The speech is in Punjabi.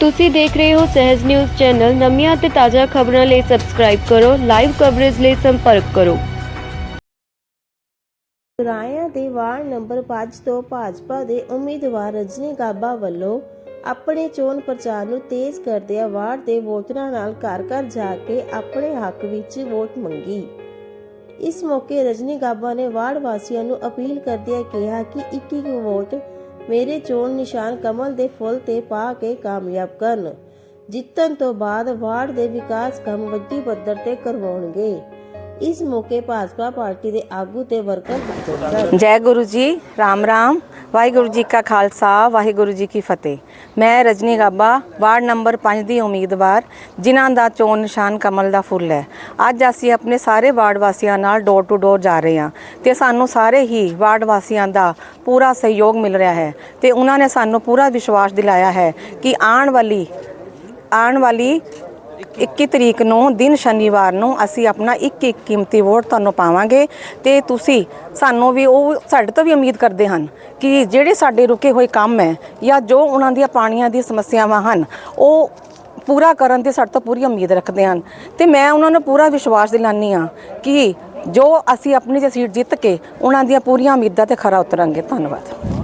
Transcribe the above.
ਤੁਸੀਂ ਦੇਖ ਰਹੇ ਹੋ ਸਹਿਜ ਨਿਊਜ਼ ਚੈਨਲ। ਨਵੀਆਂ ਅਤੇ ਤਾਜ਼ਾ ਖਬਰਾਂ ਲਈ ਸਬਸਕ੍ਰਾਈਬ ਕਰੋ ਲਾਈਵ ਕਵਰੇਜ ਲਈ ਸੰਪਰਕ ਕਰੋ। ਰਾਇਆ ਦੇ ਵਾਰਡ ਨੰਬਰ 5 ਤੋਂ ਭਾਜਪਾ ਦੇ ਉਮੀਦਵਾਰ ਰਜਨੀ ਗਾਬਾ ਵੱਲੋਂ ਆਪਣੇ ਚੋਣ ਪ੍ਰਚਾਰ ਨੂੰ ਤੇਜ਼ ਕਰਦਿਆਂ ਵਾਰਡ ਦੇ ਵੋਟਰਾਂ ਨਾਲ ਘਰ ਘਰ ਜਾ ਕੇ ਆਪਣੇ ਹੱਕ ਵਿੱਚ ਵੋਟ ਮੰਗੀ। ਇਸ ਮੌਕੇ ਰਜਨੀ ਗਾਬਾ ਨੇ ਵਾਰਡ ਵਾਸੀਆਂ ਨੂੰ ਅਪੀਲ ਕਰਦਿਆਂ ਕਿਹਾ ਕਿ ਇੱਕ ਇੱਕ ਵੋਟ ਮੇਰੇ ਚੋਣ ਨਿਸ਼ਾਨ ਕਮਲ ਦੇ ਫੁੱਲ ਤੇ ਪਾ ਕੇ ਕਾਮਯਾਬ ਕਰਨ। ਜਿੱਤਣ ਤੋਂ ਬਾਅਦ ਵਾਰਡ ਦੇ ਵਿਕਾਸ ਕੰਮ ਵੱਡੀ ਪੱਧਰ ਤੇ ਕਰਵਾਉਣਗੇ। ਇਸ ਮੌਕੇ ਭਾਜਪਾ ਪਾਰਟੀ ਦੇ ਆਗੂ ਤੇ ਵਰਕਰ ਜੈ ਗੁਰੂ ਜੀ, ਰਾਮ ਰਾਮ। ਵਾਹਿਗੁਰੂ ਜੀ ਕਾ ਖਾਲਸਾ, ਵਾਹਿਗੁਰੂ ਜੀ ਕੀ ਫਤਿਹ। ਮੈਂ ਰਜਨੀ ਗਾਬਾ, ਵਾਰਡ ਨੰਬਰ 5 ਦੀ ਉਮੀਦਵਾਰ, ਜਿਨ੍ਹਾਂ ਦਾ ਚੋਣ ਨਿਸ਼ਾਨ ਕਮਲ ਦਾ ਫੁੱਲ ਹੈ। ਅੱਜ ਅਸੀਂ ਆਪਣੇ ਸਾਰੇ ਵਾਰਡ ਵਾਸੀਆਂ ਨਾਲ ਡੋਰ ਟੂ ਡੋਰ ਜਾ ਰਹੇ ਹਾਂ ਤੇ ਸਾਨੂੰ ਸਾਰੇ ਹੀ ਵਾਰਡ ਵਾਸੀਆਂ ਦਾ ਪੂਰਾ ਸਹਿਯੋਗ ਮਿਲ ਰਿਹਾ ਹੈ ਤੇ ਉਹਨਾਂ ਨੇ ਸਾਨੂੰ ਪੂਰਾ ਵਿਸ਼ਵਾਸ ਦਿਲਾਇਆ ਹੈ ਕਿ ਆਉਣ ਵਾਲੀ ਆਉਣ ਵਾਲੀ 21 ਤਰੀਕ ਨੂੰ, ਦਿਨ ਸ਼ਨੀਵਾਰ ਨੂੰ ਅਸੀਂ ਆਪਣਾ ਇੱਕ ਇੱਕ ਕੀਮਤੀ ਵੋਟ ਤੁਹਾਨੂੰ ਪਾਵਾਂਗੇ ਤੇ ਤੁਸੀਂ ਸਾਨੂੰ ਵੀ ਉਹ ਸਾਡੇ ਤੋਂ ਵੀ ਉਮੀਦ ਕਰਦੇ ਹਨ ਕਿ ਜਿਹੜੇ ਸਾਡੇ ਰੁਕੇ ਹੋਏ ਕੰਮ ਹੈ ਜਾਂ ਜੋ ਉਹਨਾਂ ਦੀਆਂ ਪਾਣੀਆਂ ਦੀਆਂ ਸਮੱਸਿਆਵਾਂ ਹਨ, ਉਹ ਪੂਰਾ ਕਰਨ ਦੀ ਸਾਡੇ ਤੋਂ ਪੂਰੀ ਉਮੀਦ ਰੱਖਦੇ ਹਨ। ਤੇ ਮੈਂ ਉਹਨਾਂ ਨੂੰ ਪੂਰਾ ਵਿਸ਼ਵਾਸ ਦਿਲਾਨੀ ਆ ਕਿ ਜੋ ਅਸੀਂ ਆਪਣੀ ਜੇ ਸੀਟ ਜਿੱਤ ਕੇ ਉਹਨਾਂ ਦੀਆਂ ਪੂਰੀਆਂ ਉਮੀਦਾਂ ਤੇ ਖਰਾ ਉਤਰਾਂਗੇ। ਧੰਨਵਾਦ।